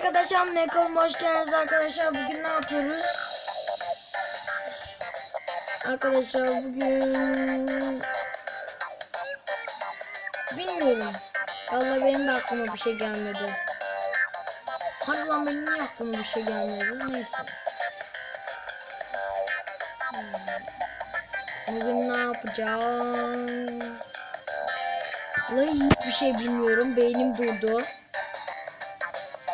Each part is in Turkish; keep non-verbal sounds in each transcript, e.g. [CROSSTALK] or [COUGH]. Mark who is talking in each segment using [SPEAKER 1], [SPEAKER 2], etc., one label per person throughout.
[SPEAKER 1] arkadaşlar ne kanalıma hoş geldiniz arkadaşlar. Bugün ne yapıyoruz? Arkadaşlar bugün bilmiyorum. Vallahi benim de aklıma bir şey gelmedi. Hadi lan benim niye aklıma bir şey gelmedi? Neyse. Hmm. Bugün ne yapacağım? Vallahi hiçbir şey bilmiyorum. Beynim durdu.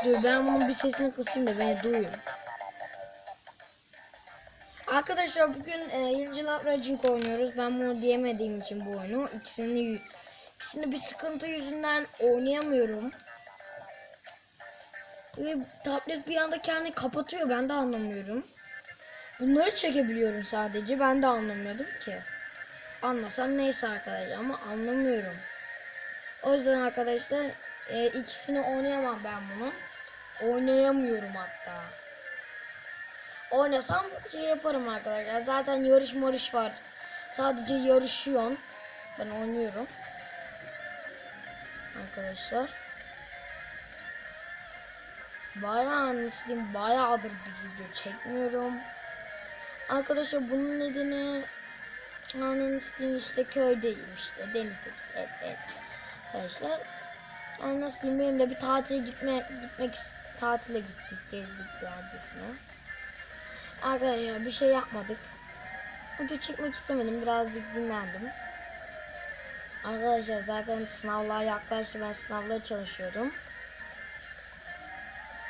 [SPEAKER 1] Dur ben bunun bir sesini kısayım da beni duyun. Arkadaşlar bugün e, Yıldız Racing oynuyoruz. Ben bunu diyemediğim için bu oyunu. İkisini, ikisini bir sıkıntı yüzünden oynayamıyorum. Ve tablet bir anda kendini kapatıyor. Ben de anlamıyorum. Bunları çekebiliyorum sadece. Ben de anlamıyordum ki. Anlasam neyse arkadaşlar ama anlamıyorum. O yüzden arkadaşlar e, ikisini oynayamam ben bunu. Oynayamıyorum hatta. Oynasam şey yaparım arkadaşlar. Zaten yarış marış var. Sadece yarışıyorsun. Ben oynuyorum. Arkadaşlar. Bayağı nasıl bayağıdır bir video çekmiyorum. Arkadaşlar bunun nedeni diyeyim işte köydeyim işte denize evet, evet. Arkadaşlar yani nasıl diyeyim benim de bir tatile gitme gitmek ist- tatile gittik gezdik dercesine. Arkadaşlar bir şey yapmadık. Video çekmek istemedim birazcık dinlendim. Arkadaşlar zaten sınavlar yaklaştı ben sınavlara çalışıyordum.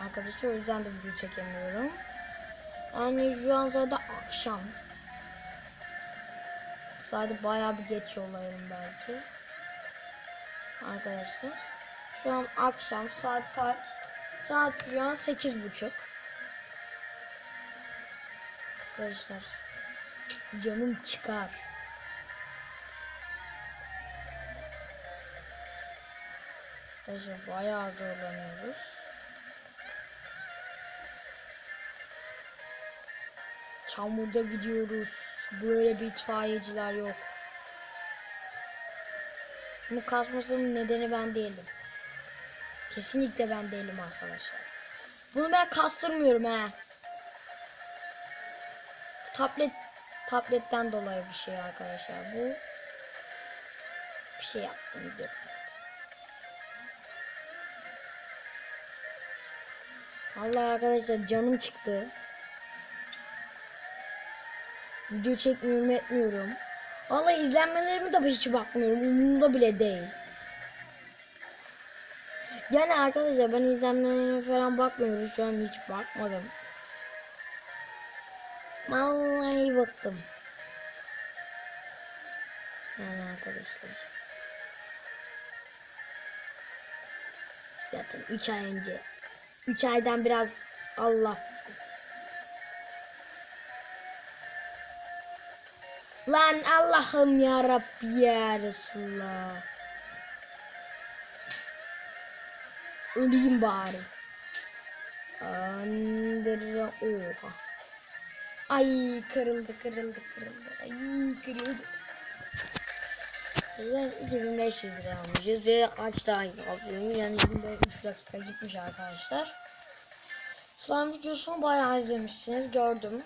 [SPEAKER 1] Arkadaşlar o yüzden de video çekemiyorum. Yani şu an zaten akşam. Sadece bayağı bir geç yollayalım belki. Arkadaşlar. Şu an akşam saat kaç? Saat şu an sekiz buçuk. Arkadaşlar. Canım çıkar. Arkadaşlar bayağı zorlanıyoruz. Çamurda gidiyoruz. Böyle bir itfaiyeciler yok. Bu kasmasının nedeni ben değilim. Kesinlikle ben değilim arkadaşlar. Bunu ben kastırmıyorum he. Tablet tabletten dolayı bir şey arkadaşlar bu. Bir şey yaptığımız yok zaten. Allah arkadaşlar canım çıktı. Video çekmiyorum etmiyorum. Vallahi izlenmelerime de hiç bakmıyorum. Umurumda bile değil. Yani arkadaşlar ben izlenmelerime falan bakmıyorum. Şu an hiç bakmadım. Vallahi baktım. Yani arkadaşlar. Zaten 3 ay önce. 3 aydan biraz Allah Lan Allah'ım ya Rabbi ya Resulallah. Öleyim bari. Andır oha. Ay kırıldı kırıldı kırıldı. Ay kırıldı. Ben 2500 lira almışız ve aç daha yazıyorum. Yani 25 dakika gitmiş arkadaşlar. Slime videosunu bayağı izlemişsiniz gördüm.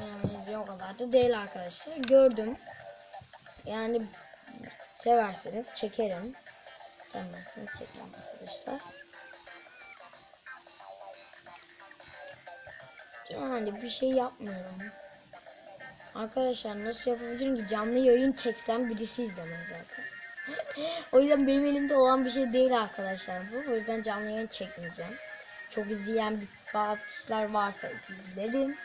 [SPEAKER 1] Yani o kadar da değil arkadaşlar. Gördüm. Yani severseniz çekerim. Sevmezseniz çekmem arkadaşlar. Yani bir şey yapmıyorum. Arkadaşlar nasıl yapabilirim ki canlı yayın çeksem birisi izlemez zaten. [LAUGHS] o yüzden benim elimde olan bir şey değil arkadaşlar bu. O yüzden canlı yayın çekmeyeceğim. Çok izleyen bazı kişiler varsa izlerim.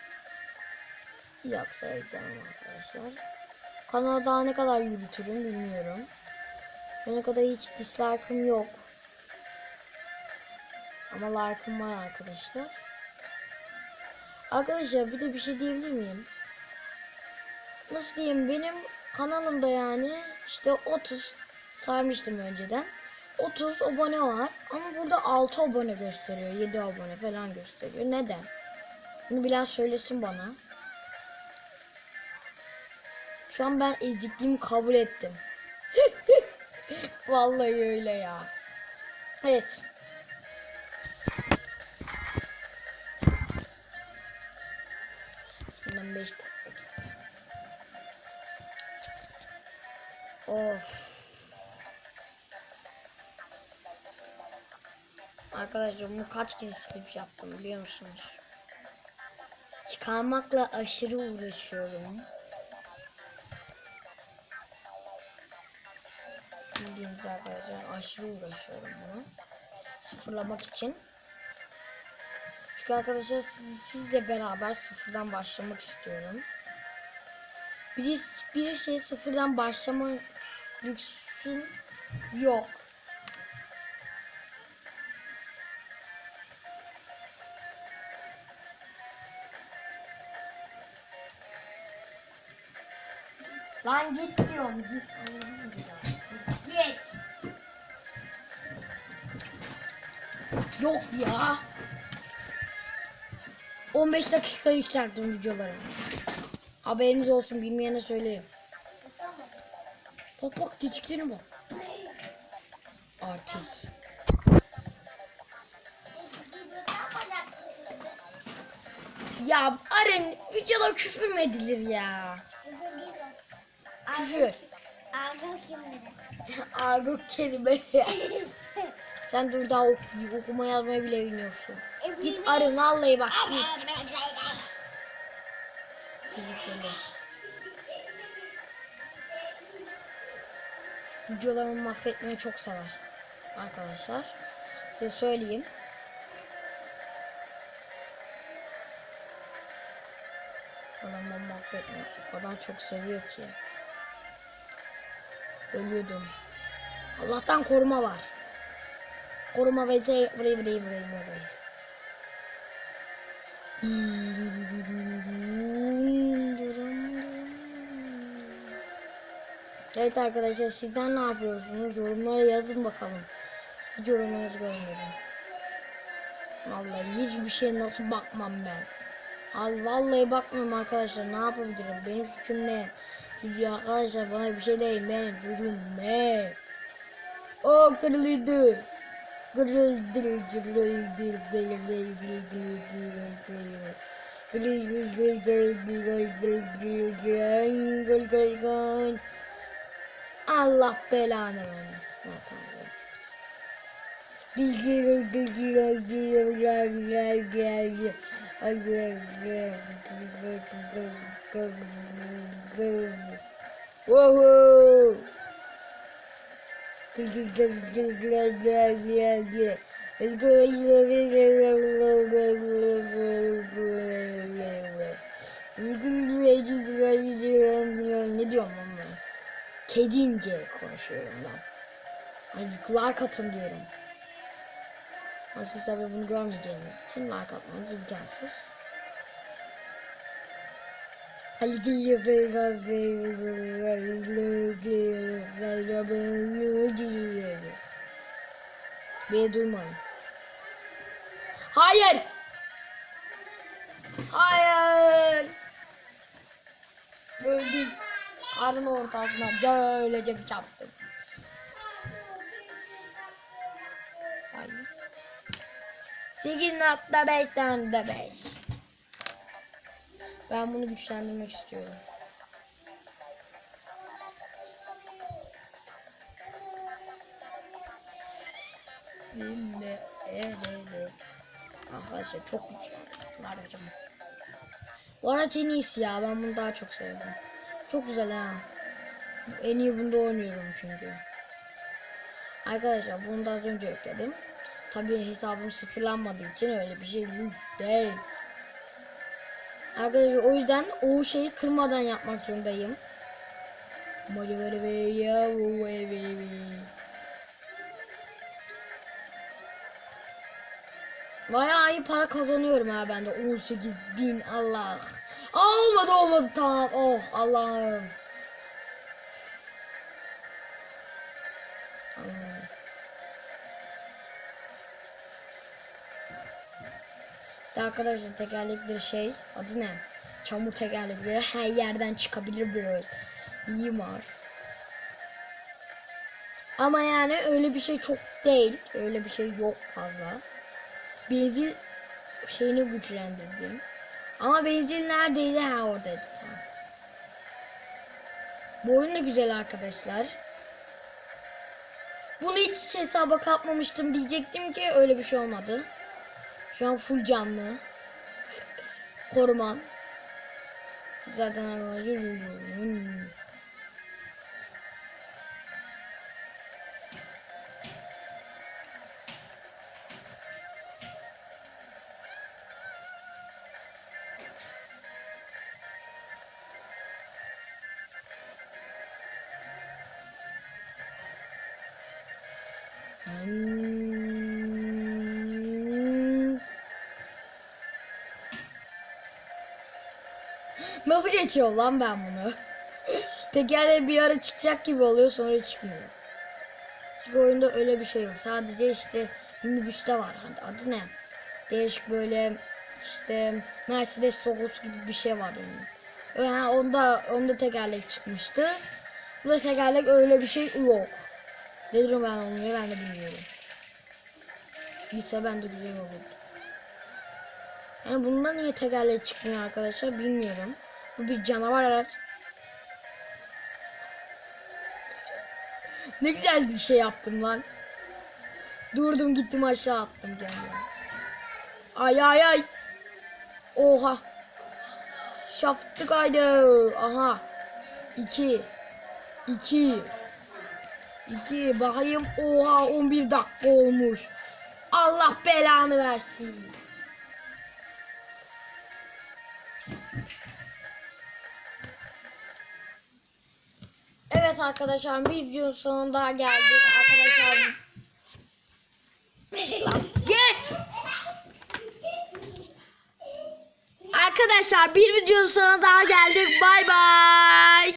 [SPEAKER 1] Yoksa izlemem arkadaşlar. Kanalı daha ne kadar yürütürüm bilmiyorum. Ne kadar hiç dislike'ım yok. Ama like'ım var arkadaşlar. Arkadaşlar bir de bir şey diyebilir miyim? Nasıl diyeyim benim kanalımda yani işte 30 saymıştım önceden. 30 abone var ama burada 6 abone gösteriyor. 7 abone falan gösteriyor. Neden? Bunu bilen söylesin bana. Şu an ben ezikliğimi kabul ettim. [LAUGHS] Vallahi öyle ya. Evet. Bundan 5 dakika. Of. Arkadaşlar bunu kaç kez slip yaptım biliyor musunuz? Çıkarmakla aşırı uğraşıyorum. Bildiğiniz arkadaşlar aşırı uğraşıyorum bunu. Sıfırlamak için. Çünkü arkadaşlar siz, sizle beraber sıfırdan başlamak istiyorum. Bir, bir şey sıfırdan başlama lüksün yok. Lan git diyorum. Git. Yok ya. 15 dakika yükselttim videoları. Haberiniz olsun bilmeyene söyleyeyim. Bak bak tetiklerine bak. Artist. Ya Aren videoda küfür mü edilir ya? Küfür.
[SPEAKER 2] Argo dedi?
[SPEAKER 1] Argo kelime. [LAUGHS] Sen dur daha ok okuma yazmayı bile bilmiyorsun. Git arın vallahi bak git. Videolarımı mahvetmeyi çok sever. Arkadaşlar. Size söyleyeyim. Adamı mahvetmeyi o kadar çok seviyor ki. Ölüyordum. Allah'tan koruma var. Koruma ve şey burayı burayı burayı burayı. Evet arkadaşlar sizler ne yapıyorsunuz? Yorumlara yazın bakalım. Hiç yorumlarınızı görmedim. Vallahi hiçbir şey nasıl bakmam ben. Al vallahi bakmıyorum arkadaşlar. Ne yapabilirim? Benim suçum ne? Çünkü arkadaşlar bana bir şey değil. Benim suçum ne? O kırıldı. Kırıldı. Kırıldı. Kırıldı. Allah belanı vermesin. Ha, tamam. Whoa! Ne diyorum ben? Kedince konuşuyorum ben. Hani like atın diyorum. Ama siz tabi bunu görmeyeceğiniz için like atmanız imkansız. Beni duymayın. Hayır! Hayır! Öldüm. Karın ortasına böylece bir çarptım. Hayır. 8.5 tane de 5. Ben bunu güçlendirmek istiyorum. Şimdi evet. Arkadaşlar çok. Nerede acaba? Bu araç en iyisi ya. Ben bunu daha çok sevdim. Çok güzel ha. En iyi bunda oynuyorum çünkü. Arkadaşlar bunu da az önce yükledim. Tabii hesabım sıfırlanmadığı için öyle bir şey değil. Arkadaşlar o yüzden o şeyi kırmadan yapmak zorundayım. Bayağı iyi para kazanıyorum ha ben de 18 bin Allah. Aa, olmadı olmadı tamam oh. Allah'ım. İşte arkadaşlar tekerlekleri şey adı ne? Çamur tekerlekleri her yerden çıkabilir böyle. İyi var. Ama yani öyle bir şey çok değil. Öyle bir şey yok fazla. Benzin şeyini güçlendirdim. Ama benzin neredeydi? Ha oradaydı. Tamam. Bu oyun da güzel arkadaşlar. Bunu hiç hesaba katmamıştım diyecektim ki öyle bir şey olmadı. Şu an full canlı. Korumam. Zaten arkadaşlar. Hmm. Nasıl geçiyor lan ben bunu? Tekerle bir ara çıkacak gibi oluyor sonra çıkmıyor. Çünkü oyunda öyle bir şey yok. Sadece işte minibüste var. Hani adı ne? Değişik böyle işte Mercedes logosu gibi bir şey var onun. Yani onda onda tekerlek çıkmıştı. Bu da tekerlek öyle bir şey yok. Nedir ben onu ben de bilmiyorum. Bilse ben de güzel olurdu. Yani bunda niye tekerlek çıkmıyor arkadaşlar bilmiyorum. Bu bir canavar araç. Ne güzel bir şey yaptım lan. Durdum gittim aşağı attım kendimi. Ay ay ay. Oha. Şaftık haydi. Aha. İki. İki. İki. Bakayım. Oha 11 dakika olmuş. Allah belanı versin. Arkadaşlar bir videonun sonuna geldik arkadaşlar. Git. Arkadaşlar bir videonun sonuna daha geldik. Bay bay.